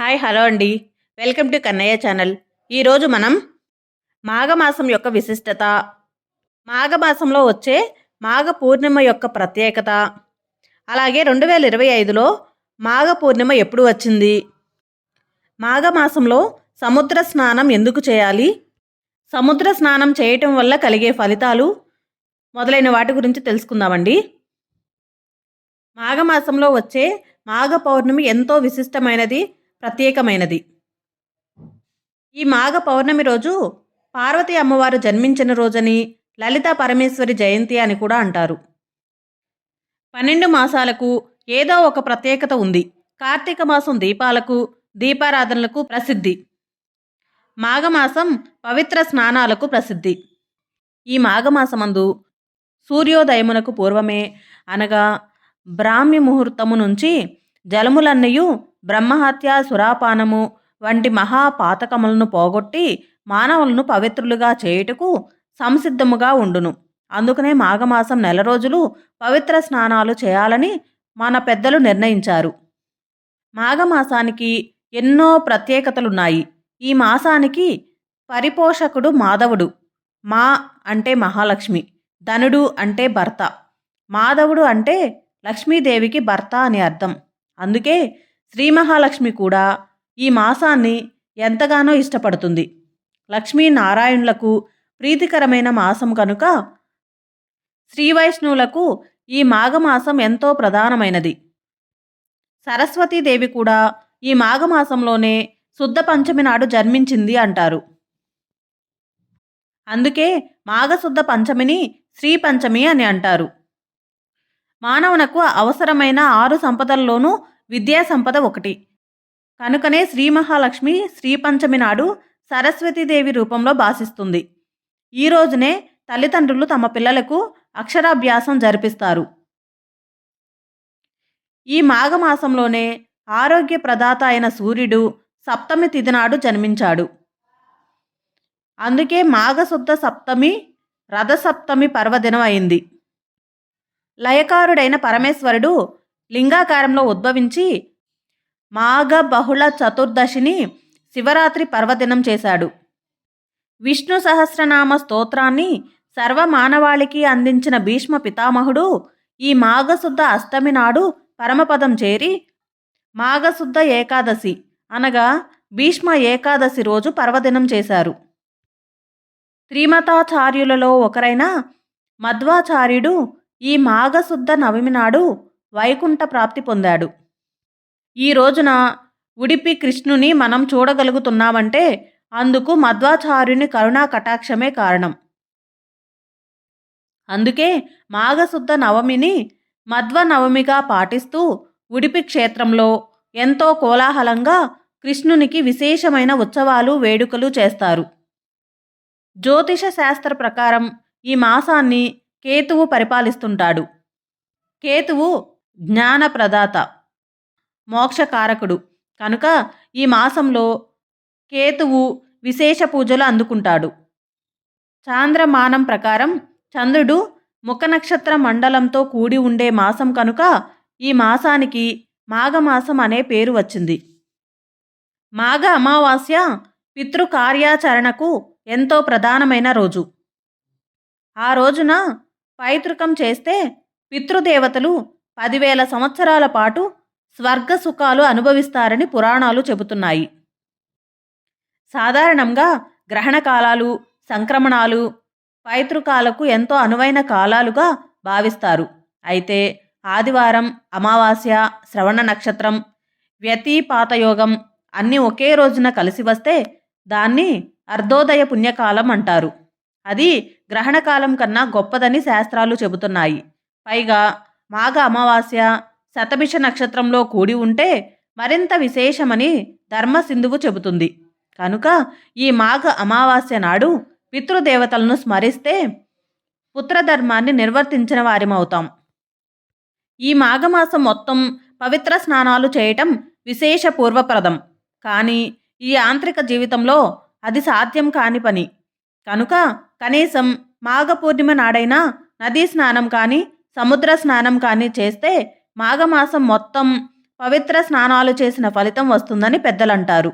Hi hello అండి. Welcome to Kannayya channel. ఈరోజు మనం మాఘమాసం యొక్క విశిష్టత మాఘమాసంలో వచ్చే మాఘ పూర్ణిమ యొక్క ప్రత్యేకత అలాగే రెండు వేల ఇరవై ఐదులో మాఘ పూర్ణిమ ఎప్పుడు వచ్చింది మాఘమాసంలో సముద్ర స్నానం ఎందుకు చేయాలి సముద్ర స్నానం చేయటం వల్ల కలిగే ఫలితాలు మొదలైన వాటి గురించి తెలుసుకుందామండి. మాఘమాసంలో వచ్చే మాఘ పౌర్ణమి ఎంతో విశిష్టమైనది ప్రత్యేకమైనది. ఈ మాఘ పౌర్ణమి రోజు పార్వతీ అమ్మవారు జన్మించిన రోజని లలితా పరమేశ్వరి జయంతి అని కూడా అంటారు. పన్నెండు మాసాలకు ఏదో ఒక ప్రత్యేకత ఉంది. కార్తీక మాసం దీపాలకు దీపారాధనలకు ప్రసిద్ధి. మాఘమాసం పవిత్ర స్నానాలకు ప్రసిద్ధి. ఈ మాఘమాసమందు సూర్యోదయమునకు పూర్వమే అనగా బ్రాహ్మ్య ముహూర్తము నుంచి జలములన్నయు బ్రహ్మహత్య సురాపానము వంటి మహాపాతకములను పోగొట్టి మానవులను పవిత్రులుగా చేయుటకు సంసిద్ధముగా ఉండును. అందుకనే మాఘమాసం నెల రోజులు పవిత్ర స్నానాలు చేయాలని మన పెద్దలు నిర్ణయించారు. మాఘమాసానికి ఎన్నో ప్రత్యేకతలున్నాయి. ఈ మాసానికి పరిపోషకుడు మాధవుడు. మా అంటే మహాలక్ష్మి ధనుడు అంటే భర్త మాధవుడు అంటే లక్ష్మీదేవికి భర్త అని అర్థం. అందుకే శ్రీ మహాలక్ష్మి కూడా ఈ మాసాన్ని ఎంతగానో ఇష్టపడుతుంది. లక్ష్మీనారాయణులకు ప్రీతికరమైన మాసం కనుక శ్రీ వైష్ణవులకు ఈ మాఘమాసం ఎంతో ప్రధానమైనది. సరస్వతీదేవి కూడా ఈ మాఘమాసంలోనే శుద్ధ పంచమి నాడు జన్మించింది అంటారు. అందుకే మాఘశుద్ధ పంచమిని శ్రీ పంచమి అని అంటారు. మానవునకు అవసరమైన ఆరు సంపదల్లోనూ విద్యా సంపద ఒకటి. కనుకనే శ్రీ మహాలక్ష్మి శ్రీ పంచమి నాడు సరస్వతీదేవి రూపంలో భాసిస్తుంది ఈ రోజునే తల్లిదండ్రులు తమ పిల్లలకు అక్షరాభ్యాసం జరిపిస్తారు. ఈ మాఘమాసంలోనే ఆరోగ్య ప్రదాత అయిన సూర్యుడు సప్తమి తిథి నాడు జన్మించాడు. అందుకే మాఘశుద్ధ సప్తమి రథసప్తమి పర్వదినం అయింది. లయకారుడైన పరమేశ్వరుడు లింగాకారంలో ఉద్భవించి మాఘ బహుళ చతుర్దశిని శివరాత్రి పర్వదినం చేశాడు. విష్ణు సహస్రనామ స్తోత్రాన్ని సర్వమానవాళికి అందించిన భీష్మ పితామహుడు ఈ మాఘశుద్ధ అష్టమి నాడు పరమపదం చేరి మాఘశుద్ధ ఏకాదశి అనగా భీష్మ ఏకాదశి రోజు పర్వదినం చేశారు. త్రిమతాచార్యులలో ఒకరైన మధ్వాచార్యుడు ఈ మాఘశుద్ధ నవమి నాడు వైకుంఠ ప్రాప్తి పొందాడు. ఈ రోజున ఉడిపి కృష్ణుని మనం చూడగలుగుతున్నామంటే అందుకు మధ్వాచార్యుని కరుణా కటాక్షమే కారణం. అందుకే మాఘశుద్ధ నవమిని మధ్వ నవమిగా పాటిస్తూ ఉడిపి క్షేత్రంలో ఎంతో కోలాహలంగా కృష్ణునికి విశేషమైన ఉత్సవాలు వేడుకలు చేస్తారు. జ్యోతిష శాస్త్ర ప్రకారం ఈ మాసాన్ని కేతువు పరిపాలిస్తుంటాడు. కేతువు జ్ఞానప్రదాత మోక్షకారకుడు. కనుక ఈ మాసంలో కేతువు విశేష పూజలు అందుకుంటాడు. చాంద్రమానం ప్రకారం చంద్రుడు ముఖ నక్షత్ర మండలంతో కూడి ఉండే మాసం కనుక ఈ మాసానికి మాఘమాసం అనే పేరు వచ్చింది. మాఘ అమావాస్య పితృకార్యాచరణకు ఎంతో ప్రధానమైన రోజు. ఆ రోజున పైతృకం చేస్తే పితృదేవతలు పదివేల సంవత్సరాల పాటు స్వర్గ సుఖాలు అనుభవిస్తారని పురాణాలు చెబుతున్నాయి. సాధారణంగా గ్రహణ కాలాలు సంక్రమణాలు పైతృకాలకు ఎంతో అనువైన కాలాలుగా భావిస్తారు. అయితే ఆదివారం అమావాస్య శ్రవణ నక్షత్రం వ్యతిపాతయోగం అన్నీ ఒకే రోజున కలిసి వస్తే దాన్ని అర్ధోదయ పుణ్యకాలం అంటారు. అది గ్రహణకాలం కన్నా గొప్పదని శాస్త్రాలు చెబుతున్నాయి. పైగా మాఘ అమావాస్య శతభిష నక్షత్రంలో కూడి ఉంటే మరింత విశేషమని ధర్మసింధువు చెబుతుంది. కనుక ఈ మాఘ అమావాస్య నాడు పితృదేవతలను స్మరిస్తే పుత్రధర్మాన్ని నిర్వర్తించిన వారిమవుతాం. ఈ మాఘమాసం మొత్తం పవిత్ర స్నానాలు చేయటం విశేష పూర్వప్రదం కానీ ఈ యాంత్రిక జీవితంలో అది సాధ్యం కాని పని. కనుక కనీసం మాఘ పూర్ణిమ నాడైనా నదీ స్నానం కానీ సముద్ర స్నానం కానీ చేస్తే మాఘమాసం మొత్తం పవిత్ర స్నానాలు చేసిన ఫలితం వస్తుందని పెద్దలంటారు.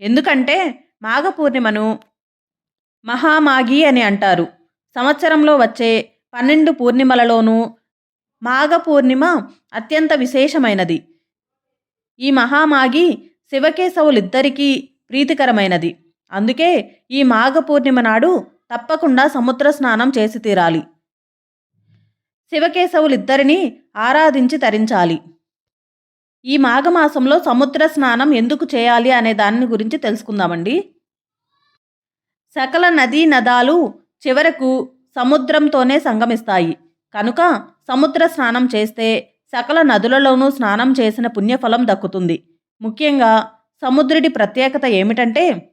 ఎందుకంటే మాఘ పూర్ణిమను మహామాఘి అని అంటారు. సంవత్సరంలో వచ్చే పన్నెండు పూర్ణిమలలోనూ మాఘ పూర్ణిమ అత్యంత విశేషమైనది. ఈ మహామాగి శివకేశవులిద్దరికీ ప్రీతికరమైనది. అందుకే ఈ మాఘ పూర్ణిమ నాడు తప్పకుండా సముద్ర స్నానం చేసి తీరాలి. శివకేశవులిద్దరినీ ఆరాధించి తరించాలి. ఈ మాఘమాసంలో సముద్ర స్నానం ఎందుకు చేయాలి అనే దాని గురించి తెలుసుకుందామండి. సకల నదీ నదాలు చివరకు సముద్రంతోనే సంగమిస్తాయి. కనుక సముద్ర స్నానం చేస్తే సకల నదులలోనూ స్నానం చేసిన పుణ్యఫలం దక్కుతుంది. ముఖ్యంగా సముద్రుడి ప్రత్యేకత ఏమిటంటే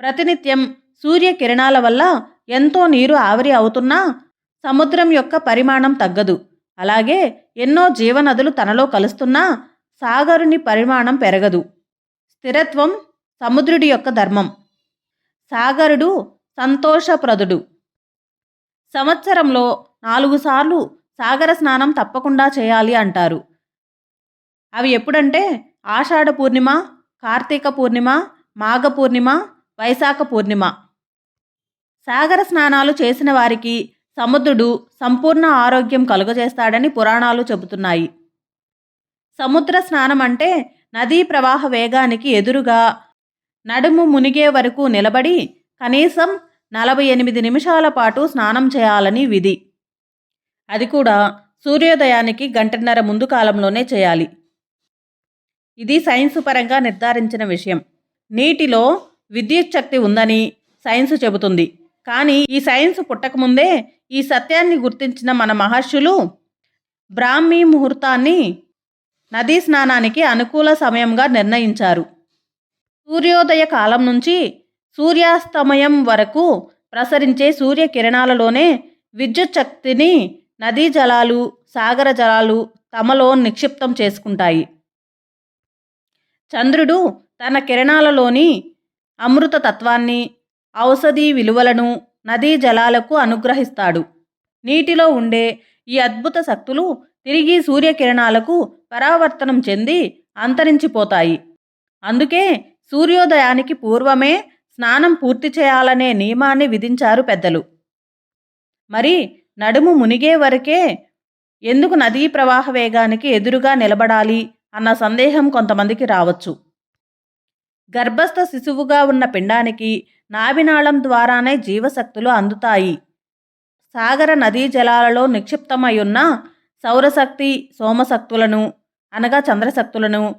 ప్రతినిత్యం సూర్యకిరణాల వల్ల ఎంతో నీరు ఆవిరి అవుతున్నా సముద్రం యొక్క పరిమాణం తగ్గదు. అలాగే ఎన్నో జీవనదులు తనలో కలుస్తున్నా సాగరుని పరిమాణం పెరగదు. స్థిరత్వం సముద్రుడి యొక్క ధర్మం. సాగరుడు సంతోషప్రదుడు. సంవత్సరంలో నాలుగు సార్లు సాగర స్నానం తప్పకుండా చేయాలి అంటారు. అవి ఎప్పుడంటే ఆషాఢ పూర్ణిమ కార్తీక పూర్ణిమ మాఘ పూర్ణిమ వైశాఖ పూర్ణిమ. సాగర స్నానాలు చేసిన వారికి సముద్రుడు సంపూర్ణ ఆరోగ్యం కలుగజేస్తాడని పురాణాలు చెబుతున్నాయి. సముద్ర స్నానం అంటే నదీ ప్రవాహ వేగానికి ఎదురుగా నడుము మునిగే వరకు నిలబడి కనీసం నలభై ఎనిమిది నిమిషాల పాటు స్నానం చేయాలని విధి. అది కూడా సూర్యోదయానికి గంటన్నర ముందు కాలంలోనే చేయాలి. ఇది సైన్స్ పరంగా నిర్ధారించిన విషయం. నీటిలో విద్యుత్ శక్తి ఉందని సైన్స్ చెబుతుంది. కానీ ఈ సైన్స్ పుట్టకముందే ఈ సత్యాన్ని గుర్తించిన మన మహర్షులు బ్రాహ్మీ ముహూర్తాన్ని నదీ స్నానానికి అనుకూల సమయంగా నిర్ణయించారు. సూర్యోదయ కాలం నుంచి సూర్యాస్తమయం వరకు ప్రసరించే సూర్యకిరణాలలోనే విద్యుత్ శక్తిని నదీ జలాలు సాగర జలాలు తమలో నిక్షిప్తం చేసుకుంటాయి. చంద్రుడు తన కిరణాలలోని అమృత తత్వాన్ని ఔషధీ విలువలను నదీ జలాలకు అనుగ్రహిస్తాడు. నీటిలో ఉండే ఈ అద్భుత శక్తులు తిరిగి సూర్యకిరణాలకు పరావర్తనం చెంది అంతరించిపోతాయి. అందుకే సూర్యోదయానికి పూర్వమే స్నానం పూర్తి చేయాలనే నియమాన్ని విధించారు పెద్దలు. మరి నడుము మునిగే వరకే ఎందుకు నదీ ప్రవాహ వేగానికి ఎదురుగా నిలబడాలి అన్న సందేహం కొంతమందికి రావచ్చు. గర్భస్థ శిశువుగా ఉన్న పిండానికి నాభినాళం ద్వారానే జీవశక్తులు అందుతాయి. సాగర నదీ జలాలలో నిక్షిప్తమై ఉన్న సౌరశక్తి సోమశక్తులను అనగా చంద్రశక్తులను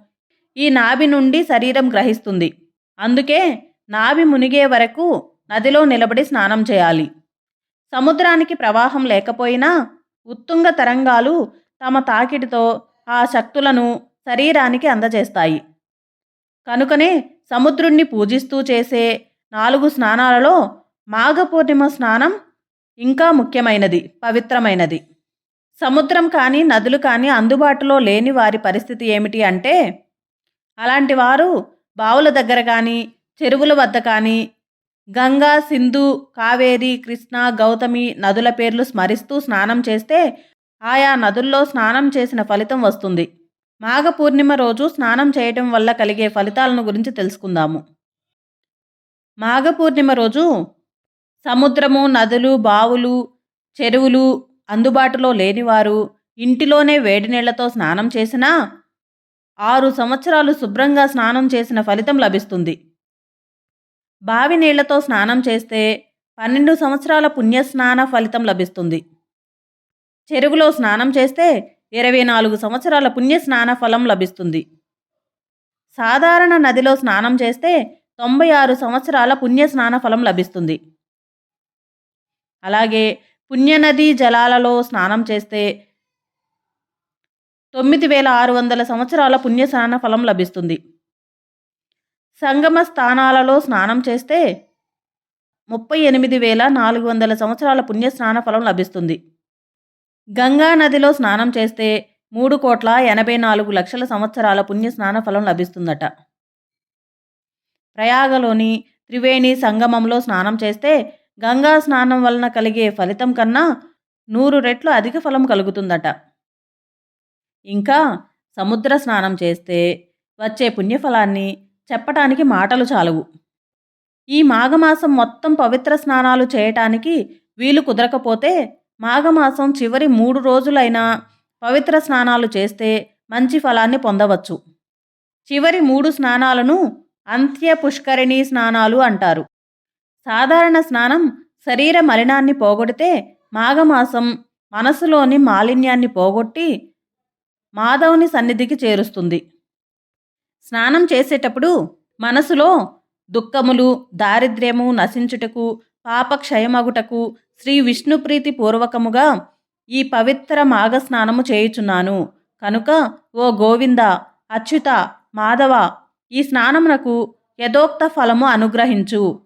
ఈ నాభి నుండి శరీరం గ్రహిస్తుంది. అందుకే నాభి మునిగే వరకు నదిలో నిలబడి స్నానం చేయాలి. సముద్రానికి ప్రవాహం లేకపోయినా ఉత్తుంగ తరంగాలు తమ తాకిడితో ఆ శక్తులను శరీరానికి అందజేస్తాయి. కనుకనే సముద్రుణ్ణి పూజిస్తూ చేసే నాలుగు స్నానాలలో మాఘ పూర్ణిమ స్నానం ఇంకా ముఖ్యమైనది పవిత్రమైనది. సముద్రం కానీ నదులు కానీ అందుబాటులో లేని వారి పరిస్థితి ఏమిటి అంటే అలాంటి వారు బావుల దగ్గర కానీ చెరువుల వద్ద కానీ గంగా సింధు కావేరి కృష్ణ గౌతమి నదుల పేర్లు స్మరిస్తూ స్నానం చేస్తే ఆయా నదుల్లో స్నానం చేసిన ఫలితం వస్తుంది. మాఘ పూర్ణిమ రోజు స్నానం చేయటం వల్ల కలిగే ఫలితాలను గురించి తెలుసుకుందాము. మాఘ పూర్ణిమ రోజు సముద్రము నదులు బావులు చెరువులు అందుబాటులో లేనివారు ఇంటిలోనే వేడి నీళ్ళతో స్నానం చేసినా ఆరు సంవత్సరాలు శుభ్రంగా స్నానం చేసిన ఫలితం లభిస్తుంది. బావి నీళ్ళతో స్నానం చేస్తే పన్నెండు సంవత్సరాల పుణ్యస్నాన ఫలితం లభిస్తుంది. చెరువులో స్నానం చేస్తే ఇరవై నాలుగు సంవత్సరాల పుణ్యస్నాన ఫలం లభిస్తుంది. సాధారణ నదిలో స్నానం చేస్తే తొంభై ఆరు సంవత్సరాల పుణ్యస్నాన ఫలం లభిస్తుంది. అలాగే పుణ్యనదీ జలాలలో స్నానం చేస్తే తొమ్మిది వేల ఆరు వందల సంవత్సరాల పుణ్యస్నాన ఫలం లభిస్తుంది. సంగమ స్థానాలలో స్నానం చేస్తే ముప్పై ఎనిమిది వేల నాలుగు వందల సంవత్సరాల పుణ్యస్నాన ఫలం లభిస్తుంది. గంగా నదిలో స్నానం చేస్తే మూడు కోట్ల ఎనభై నాలుగు లక్షల సంవత్సరాల పుణ్యస్నాన ఫలం లభిస్తుందట. ప్రయాగలోని త్రివేణి సంగమంలో స్నానం చేస్తే గంగా స్నానం వలన కలిగే ఫలితం కన్నా నూరు రెట్లు అధిక ఫలం కలుగుతుందట. ఇంకా సముద్ర స్నానం చేస్తే వచ్చే పుణ్యఫలాన్ని చెప్పటానికి మాటలు చాలవు. ఈ మాఘమాసం మొత్తం పవిత్ర స్నానాలు చేయటానికి వీలు కుదరకపోతే మాఘమాసం చివరి మూడు రోజులైనా పవిత్ర స్నానాలు చేస్తే మంచి ఫలాన్ని పొందవచ్చు. చివరి మూడు స్నానాలను అంత్య పుష్కరిణి స్నానాలు అంటారు. సాధారణ స్నానం శరీర మలినాన్ని పోగొడితే మాఘమాసం మనసులోని మాలిన్యాన్ని పోగొట్టి మాధవుని సన్నిధికి చేరుస్తుంది. స్నానం చేసేటప్పుడు మనసులో దుఃఖములు దారిద్ర్యము నశించుటకు పాపక్షయమగుటకు శ్రీ విష్ణుప్రీతి పూర్వకముగా ఈ పవిత్ర మాఘ స్నానము చేయుచున్నాను. కనుక ఓ గోవింద అచ్యుత మాధవ ఈ స్నానమునకు యథోక్త ఫలము అనుగ్రహించు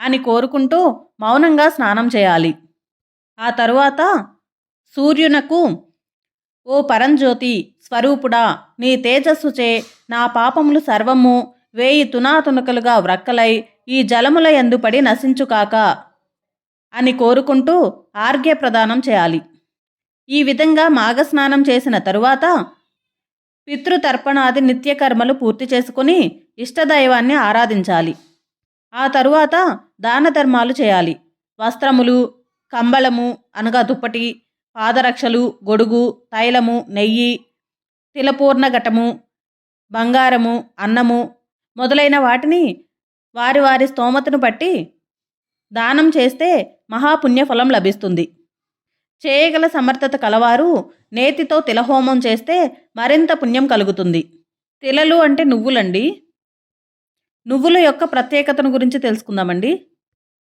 అని కోరుకుంటూ మౌనంగా స్నానం చేయాలి. ఆ తరువాత సూర్యునకు ఓ పరంజ్యోతి స్వరూపుడా నీ తేజస్సుచే నా పాపములు సర్వము వేయి తునాతునకలుగా వ్రక్కలై ఈ జలముల ఎందుపడి నశించుకాక అని కోరుకుంటూ ఆర్ఘ్య ప్రదానం చేయాలి. ఈ విధంగా మాఘస్నానం చేసిన తరువాత పితృతర్పణాది నిత్యకర్మలు పూర్తి చేసుకుని ఇష్టదైవాన్ని ఆరాధించాలి. ఆ తరువాత దాన ధర్మాలు చేయాలి. వస్త్రములు కంబళము అనగా దుప్పటి పాదరక్షలు గొడుగు తైలము నెయ్యి తిలపూర్ణ ఘటము బంగారము అన్నము మొదలైన వాటిని వారి వారి స్తోమతను బట్టి దానం చేస్తే మహాపుణ్యఫలం లభిస్తుంది. చేయగల సమర్థత కలవారు నేతితో తిలహోమం చేస్తే మరింత పుణ్యం కలుగుతుంది. తిలలు అంటే నువ్వులండి. నువ్వుల యొక్క ప్రత్యేకతను గురించి తెలుసుకుందామండి.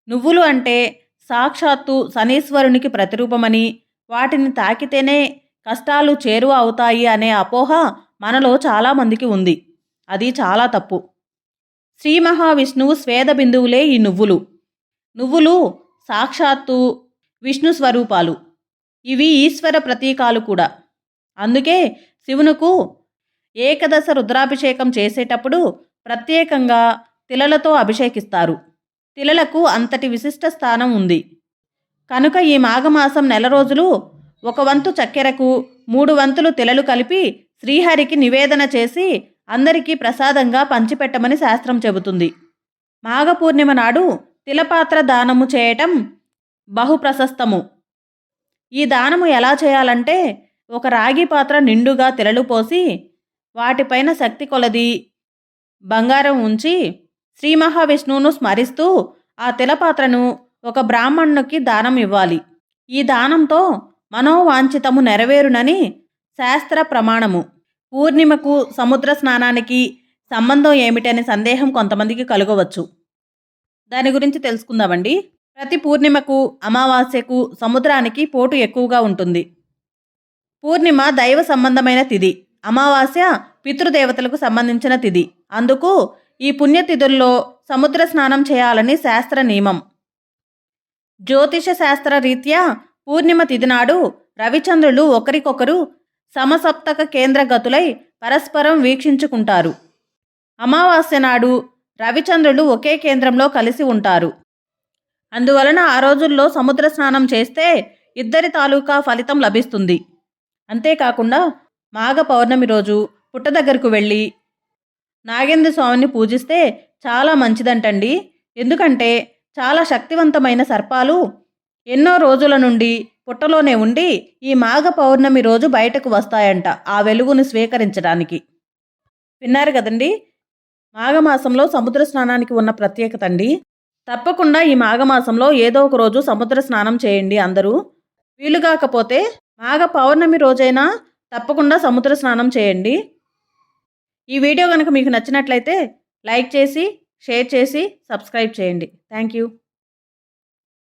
నువ్వులు అంటే సాక్షాత్తు శనీశ్వరునికి ప్రతిరూపమని వాటిని తాకితేనే కష్టాలు చేరువ అవుతాయి అనే అపోహ మనలో చాలామందికి ఉంది. అది చాలా తప్పు. శ్రీ మహావిష్ణువు స్వేద బిందువులే ఈ నువ్వులు. నువ్వులు సాక్షాత్తు విష్ణు స్వరూపాలు. ఇవి ఈశ్వర ప్రతీకాలు కూడా. అందుకే శివునుకు ఏకదశ రుద్రాభిషేకం చేసేటప్పుడు ప్రత్యేకంగా తిలలతో అభిషేకిస్తారు. తిలలకు అంతటి విశిష్ట స్థానం ఉంది. కనుక ఈ మాఘమాసం నెల రోజులు ఒక వంతు చక్కెరకు మూడు వంతులు తిలలు కలిపి శ్రీహరికి నివేదన చేసి అందరికీ ప్రసాదంగా పంచిపెట్టమని శాస్త్రం చెబుతుంది. మాఘ పూర్ణిమ నాడు తిలపాత్ర దానము చేయటం బహు ప్రశస్తము ఈ దానము ఎలా చేయాలంటే ఒక రాగి పాత్ర నిండుగా తెలలు పోసి వాటిపైన శక్తి కొలది. బంగారం ఉంచి శ్రీ మహావిష్ణువును స్మరిస్తూ ఆ తిలపాత్రను ఒక బ్రాహ్మణునికి దానం ఇవ్వాలి. ఈ దానంతో మనోవాంఛితము నెరవేరునని శాస్త్ర ప్రమాణము. పూర్ణిమకు సముద్ర స్నానానికి సంబంధం ఏమిటనే సందేహం కొంతమందికి కలగవచ్చు. దాని గురించి తెలుసుకుందామండి. ప్రతి పూర్ణిమకు అమావాస్యకు సముద్రానికి పోటు ఎక్కువగా ఉంటుంది. పూర్ణిమ దైవ సంబంధమైన తిథి అమావాస్య పితృదేవతలకు సంబంధించిన తిథి అందుకు ఈ పుణ్యతిథుల్లో సముద్ర స్నానం చేయాలని శాస్త్ర నియమం. జ్యోతిష శాస్త్ర రీత్యా పూర్ణిమ తిథి నాడు రవిచంద్రులు ఒకరికొకరు సమసప్తక కేంద్ర గతులై పరస్పరం వీక్షించుకుంటారు. అమావాస్య నాడు రవిచంద్రులు ఒకే కేంద్రంలో కలిసి ఉంటారు. అందువలన ఆ రోజుల్లో సముద్ర స్నానం చేస్తే ఇద్దరి తాలూకా ఫలితం లభిస్తుంది. అంతేకాకుండా మాఘ పౌర్ణమి రోజు పుట్ట దగ్గరకు వెళ్ళి నాగేంద్ర స్వామిని పూజిస్తే చాలా మంచిదంటండి. ఎందుకంటే చాలా శక్తివంతమైన సర్పాలు ఎన్నో రోజుల నుండి పుట్టలోనే ఉండి ఈ మాఘ పౌర్ణమి రోజు బయటకు వస్తాయంట ఆ వెలుగును స్వీకరించడానికి. విన్నారు కదండి? మాఘమాసంలో సముద్ర స్నానానికి ఉన్న ప్రత్యేకత అండి. తప్పకుండా ఈ మాఘమాసంలో ఏదో ఒక రోజు సముద్ర స్నానం చేయండి అందరూ. వీలుగాకపోతే మాఘ పౌర్ణమి రోజైనా తప్పకుండా సముద్ర స్నానం చేయండి. ఈ వీడియో కనుక మీకు నచ్చినట్లయితే లైక్ చేసి షేర్ చేసి సబ్స్క్రైబ్ చేయండి. Thank you